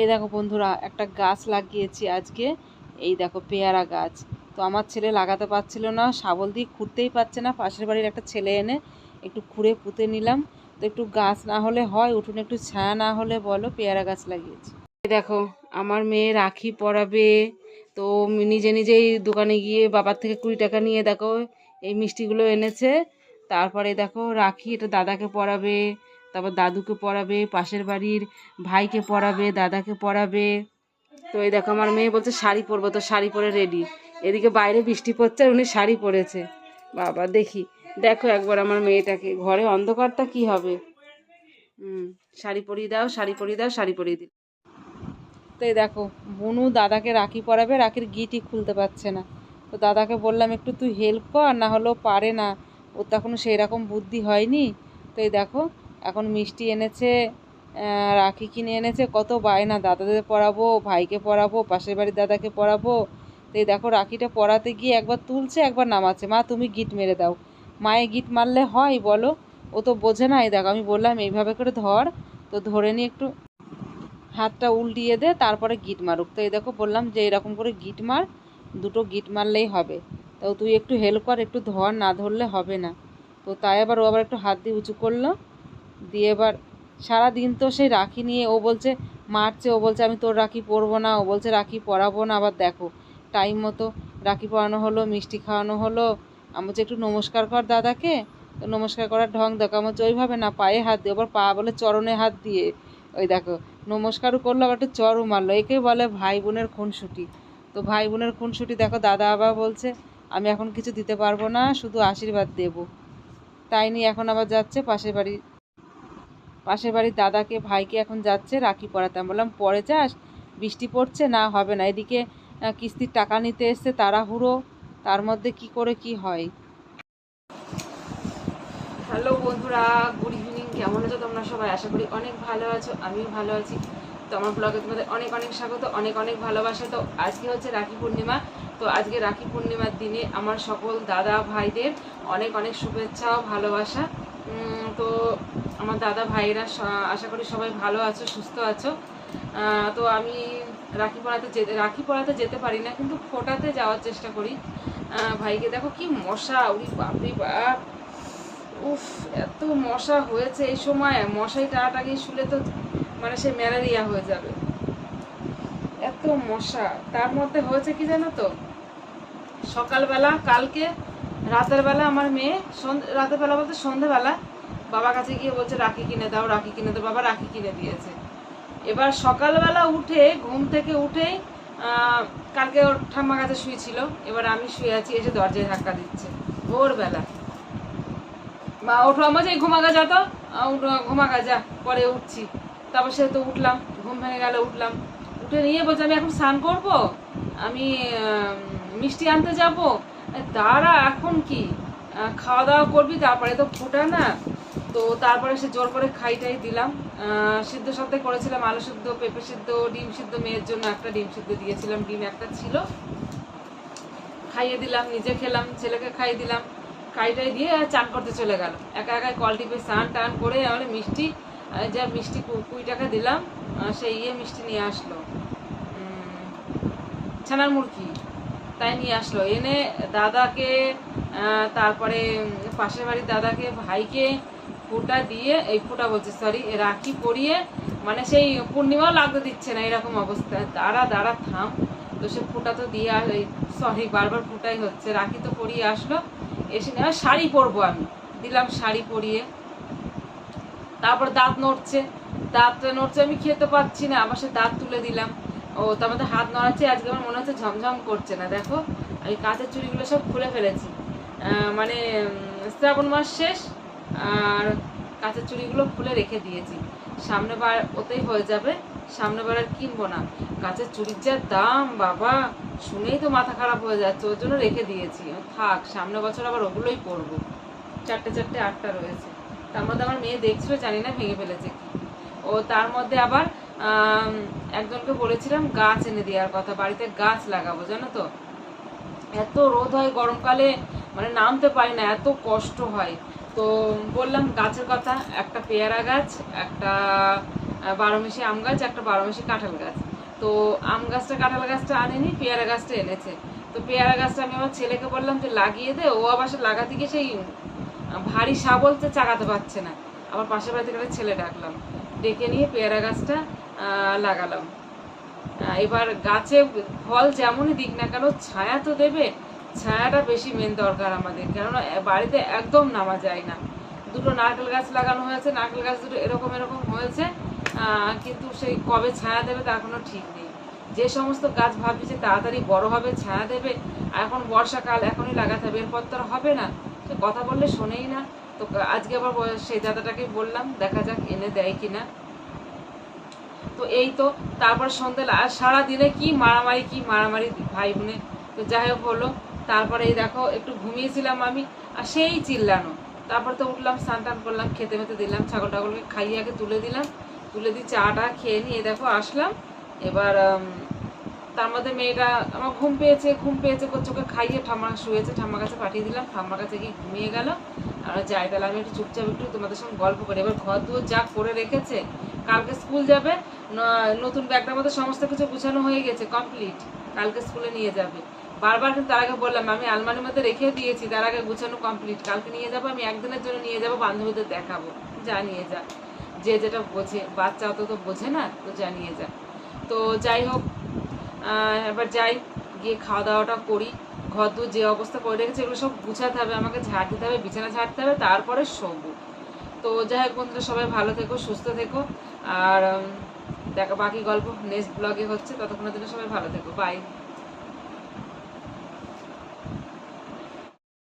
এই দেখো বন্ধুরা, একটা গাছ লাগিয়েছি আজকে। এই দেখো পেয়ারা গাছ। তো আমার ছেলে লাগাতে পারছিল না, শাবল দিয়ে খুঁড়তেই পারছে না। পাশের বাড়ির একটা ছেলে এনে একটু খুঁড়ে পুঁতে নিলাম। তো একটু গাছ না হলে হয়, উঠোনে একটু ছায়া না হলে বলো, পেয়ারা গাছ লাগিয়েছি। দেখো, আমার মেয়ে রাখি পরাবে। তো নিজে নিজেই দোকানে গিয়ে বাবার থেকে কুড়ি টাকা নিয়ে দেখো, এই মিষ্টিগুলো এনেছে। তারপরে দেখো রাখি এটা দাদাকে পরাবে। তারপর দাদুকে পরাবে পাশের বাড়ির ভাইকে পরাবে দাদাকে পরাবে তো এই দেখো, আমার মেয়ে বলছে, শাড়ি পরবো, তো শাড়ি পরে রেডি এদিকে বাইরে বৃষ্টি পড়ছে আর উনি শাড়ি পরেছে। বাবা, দেখি। দেখো একবার আমার মেয়েটাকে, ঘরে অন্ধকারটা কি হবে? হুম, শাড়ি পরিয়ে দাও, শাড়ি পরিয়ে দাও, শাড়ি পরিয়ে দিই তো এই দেখো বনু দাদাকে রাখি পরাবে, রাখির গিটি খুলতে পারছে না। তো দাদাকে বললাম, একটু তুই হেল্প কর, না হলেও পারে না। ওর তো এখনও সেই রকম বুদ্ধি হয়নি। তো এই দেখো এখন মিষ্টি এনেছে রাখি কিনে এনেছে, কত বায়না। দাদাদের পড়াবো ভাইকে পড়াবো পাশের বাড়ির দাদাকে পড়াবো এই দেখো, রাখিটা পড়াতে গিয়ে একবার তুলছে, একবার নামাচ্ছে। মা, তুমি গিট মেরে দাও। মায়ে গিট মারলে হয়, বলো? ও তো বোঝে না। এই দেখো, আমি বললাম, এইভাবে করে ধর। তো ধরে নিয়ে একটু হাতটা উল্টিয়ে দে, তারপরে গিট মারুক। তো এই দেখো, বললাম যে, এরকম করে গিট মার। দুটো গিট মারলেই হবে। তো তুই একটু হেল্প কর, একটু ধর, না ধরলে হবে না। তো তাই আবার ও আবার একটু হাত দিয়ে উঁচু করল। দিয়ে এবার সারা দিন তো সেই রাখি নিয়ে ও বলছে, মারছে, ও বলছে, আমি তোর রাখি পরবো না। ও বলছে, রাখি পরাবো না। আবার দেখো টাইম মতো রাখি পরানো হলো, মিষ্টি খাওয়ানো হলো। আমি বলছি, একটু নমস্কার কর দাদাকে। তো নমস্কার করার ঢং দেখো, আমার ওইভাবে না, পায়ে হাত দিয়ে, আবার পা বলে চরণে হাত দিয়ে, ওই দেখো নমস্কারও করল, আবার একটু চরও মারলো। একে বলে ভাই বোনের খুনসুটি। তো ভাই বোনের খুনসুটি দেখো, দাদা আবার বলছে, আমি এখন কিছু দিতে পারব না, শুধু আশীর্বাদ দেবো। তাই নিয়ে এখন আবার যাচ্ছে পাশের বাড়ি পাশের বাড়ির দাদাকে, ভাইকে এখন যাচ্ছে, রাখি পরাতে। আমি বললাম, পরে যাস, বৃষ্টি পড়ছে, না হবে না। এদিকে কিস্তির টাকা নিতে এসছে তাড়াহুড়ো, তার মধ্যে কি করে কি হয়? হ্যালো বন্ধুরা, গুড ইভিনিং, কেমন আছো তোমরা সবাই? আশা করি অনেক ভালো আছো, আমিও ভালো আছি। তো আমার ব্লগে তোমাদের অনেক অনেক স্বাগত, অনেক অনেক ভালোবাসা। তো আজকে হচ্ছে রাখি পূর্ণিমা। তো আজকে রাখি পূর্ণিমার দিনে আমার সকল দাদা, ভাইদের অনেক অনেক শুভেচ্ছা ও ভালোবাসা। তো আমার দাদা ভাইয়েরা আশা করি সবাই ভালো আছো, সুস্থ আছো। তো আমি রাখি পড়াতে যেতে রাখি পড়াতে যেতে পারি না, কিন্তু ফোটাতে যাওয়ার চেষ্টা করি। ভাইকে দেখো কি মশা, উরি বাপরে বাপ। উফ, এত মশা হয়েছে এই সময়। মশাই টাটাকে শুলে তো মানে সে ম্যালেরিয়া হয়ে যাবে। এত মশা। তার মধ্যে হয়েছে কি জানো তো? সকালবেলা কালকে রাতের বেলা আমার মেয়ে রাতের বেলা বলতে সন্ধেবেলা বাবার কাছে গিয়ে বলছে, রাখি কিনে দাও, রাখি কিনে দাও। বাবা রাখি কিনে দিয়েছে। এবার সকালবেলা উঠে, ঘুম থেকে উঠে কালকে ওর ঠাম্মা কাছে শুয়েছিল। এবার আমি শুয়ে আছি, এসে দরজায় ধাক্কা দিচ্ছে। ভোরবেলা। মা, ওঠো আমার যে ঘুমাগা, যা তো। ঘুমাগা, যা, পরে উঠছি। তারপর সে তো উঠলাম, ঘুম ভেঙে গেল, উঠলাম। উঠে নিয়ে বলছে, আমি এখন স্নান করব? আমি মিষ্টি আনতে যাব? দাঁড়া, এখন কি? খাওয়া দাওয়া করবি, তারপরে তো ফোটা না। তো তারপরে সে জোর করে খাইটাই দিলাম। সিদ্ধ সাথে করেছিলাম আলু সিদ্ধ, পেঁপে সিদ্ধ, ডিম সিদ্ধ, মেয়ের জন্য একটা ডিম সিদ্ধ দিয়েছিলাম, ডিম একটা ছিল। খাইয়ে দিলাম, নিজে খেলাম, ছেলেকে খাইয়ে দিলাম। খাইটাই দিয়ে চান করতে চলে গেল। একা একাই কল টিপে স্নান টান করে আমরা মিষ্টি যা মিষ্টি কুড়ি টাকা দিলাম সেই ইয়ে মিষ্টি নিয়ে আসলো। ছানার মুরগি। তাই নিয়ে আসলো। এনে দাদাকে তারপরে পাশের বাড়ির দাদাকে, ভাইকে ফোঁটা দিয়ে, এই ফোঁটা বলছে সরি রাখি পরিয়ে মানে সেই পূর্ণিমাও লাগতে দিচ্ছে না এরকম অবস্থা। দাঁড়া দাঁড়া, থাম। তো সে ফোঁটা তো দিয়ে আর এই সরি বারবার ফোঁটাই হচ্ছে। রাখি তো পরিয়ে আসলো। এসে নেওয়া শাড়ি পরবো আমি। দিলাম শাড়ি পরিয়ে। তারপর দাঁত নড়ছে। দাঁতটা নড়ছে, আমি খেতে পাচ্ছি না। আবার সে দাঁত তুলে দিলাম। ও, তার মধ্যে হাত নড়াচ্ছে, আজকে আমার মনে হচ্ছে ঝমঝম করছে না, দেখো। আমি কাঁচের চুড়িগুলো সব খুলে ফেলেছি। মানে শ্রাবণ মাস শেষ, আর কাঁচের চুড়িগুলো খুলে রেখে দিয়েছি। সামনে বার ওতেই হয়ে যাবে, সামনে বার আর কিনবো না। কাঁচের চুড়ির যা দাম, বাবা, শুনেই তো মাথা খারাপ হয়ে যাচ্ছে, ওর জন্য রেখে দিয়েছি। থাক, সামনে বছর আবার ওগুলোই পরবো। চারটে চারটে আটটা রয়েছে। তার মধ্যে আমার মেয়ে দেখছিল, জানি না, ভেঙে ফেলেছে কি। ও, তার মধ্যে আবার একজনকে বলেছিলাম গাছ এনে দেওয়ার কথা বাড়িতে গাছ লাগাবো জানো তো? এত রোদ হয় গরমকালে মানে নামতে পারি না এত কষ্ট হয়। তো বললাম গাছের কথা একটা পেয়ারা গাছ একটা আহ, বারোমেশি আম গাছ একটা বারোমেশি কাঁঠাল গাছ। তো আম গাছটা কাঁঠাল গাছটা আনেনি পেয়ারা গাছটা এনেছে। তো পেয়ারা গাছটা আমি আমার ছেলেকে বললাম যে লাগিয়ে দে ও আবার সে লাগাতে গিয়ে সেই ভারী শাবলতে চাগাতে পারছে না। আবার পাশের বাড়ি থেকে ছেলে ডাকলাম। ডেকে নিয়ে পেয়ারা গাছটা লাগালাম। এবার গাছে ফল যেমনই দিক না কেন ছায়া তো দেবে, ছায়াটা বেশি মেন দরকার আমাদের, কেননা বাড়িতে একদম নামা যায় না। দুটো নারকেল গাছ লাগানো হয়েছে, নারকেল গাছ দুটো এরকম এরকম হয়েছে কিন্তু সেই কবে ছায়া দেবে তার কোনো ঠিক নেই। যে সমস্ত গাছ ভাবছি যে তাড়াতাড়ি বড় হবে, ছায়া দেবে এখন বর্ষাকাল, এখনই লাগাতে হবে, এরপর তো হবে না। সে কথা বললে শোনেই না। তো আজকে আবার সেই দাদাটাকে বললাম, দেখা যাক এনে দেয় কিনা। তো এই তো, তারপর সন্ধ্যে আর সারা দিনে কি মারামারি কি মারামারি ভাই বোনে তো যাই হোক হলো, তারপরে এই দেখো, একটু ঘুমিয়েছিলাম আমি, আর সেই চিল্লানো। তারপর তো উঠলাম, স্নান টান করলাম, খেতে মেতে দিলাম, ছাগল টাগলকে খাইয়ে আগে তুলে দিলাম, তুলে দিয়ে চাটা খেয়ে নিয়ে দেখো আসলাম। এবার তার মধ্যে মেয়েটা আমার ঘুম পেয়েছে ঘুম পেয়েছে করছে ওকে খাইয়ে ঠাম্মা শুয়েছে, ঠাম্মার কাছে পাঠিয়ে দিলাম, ঠাম্মার কাছে গিয়ে ঘুমিয়ে গেল। আর যাই তাহলে আমি একটু চুপচাপ একটু তোমাদের সঙ্গে গল্প করি। এবার ঘর দুয়ার যা করে রেখেছে কালকে স্কুল যাবে নতুন ব্যাগটার মধ্যে সমস্ত কিছু গুছানো হয়ে গেছে কমপ্লিট কালকে স্কুলে নিয়ে যাবে। বারবার কিন্তু তার আগে বললাম, আমি আলমারির মধ্যে রেখে দিয়েছি, তার আগে গুছানো কমপ্লিট কালকে নিয়ে যাব, আমি একদিনের জন্য নিয়ে যাব, বান্ধবীদের দেখাবো। যা নিয়ে যা। যে যেটা বোঝে, বাচ্চা অত তো বোঝে না, তো যা নিয়ে যা। তো যাই হোক এবার যাই, গিয়ে খাওয়া দাওয়াটা করি। ঘর দূর যে অবস্থা করে রেখেছে, এগুলো সব গুছাতে হবে, আমাকে ঝাড় দিতে হবে, বিছানা ঝাড়তে হবে, তারপরে শোবো। তো যাই হোক বন্ধুরা, সবাই ভালো থেকো, সুস্থ থেকো। আর দেখা, বাকি গল্প নেক্সট ব্লগে হচ্ছে। ততক্ষণের জন্য সবাই ভালো থেকো। বাই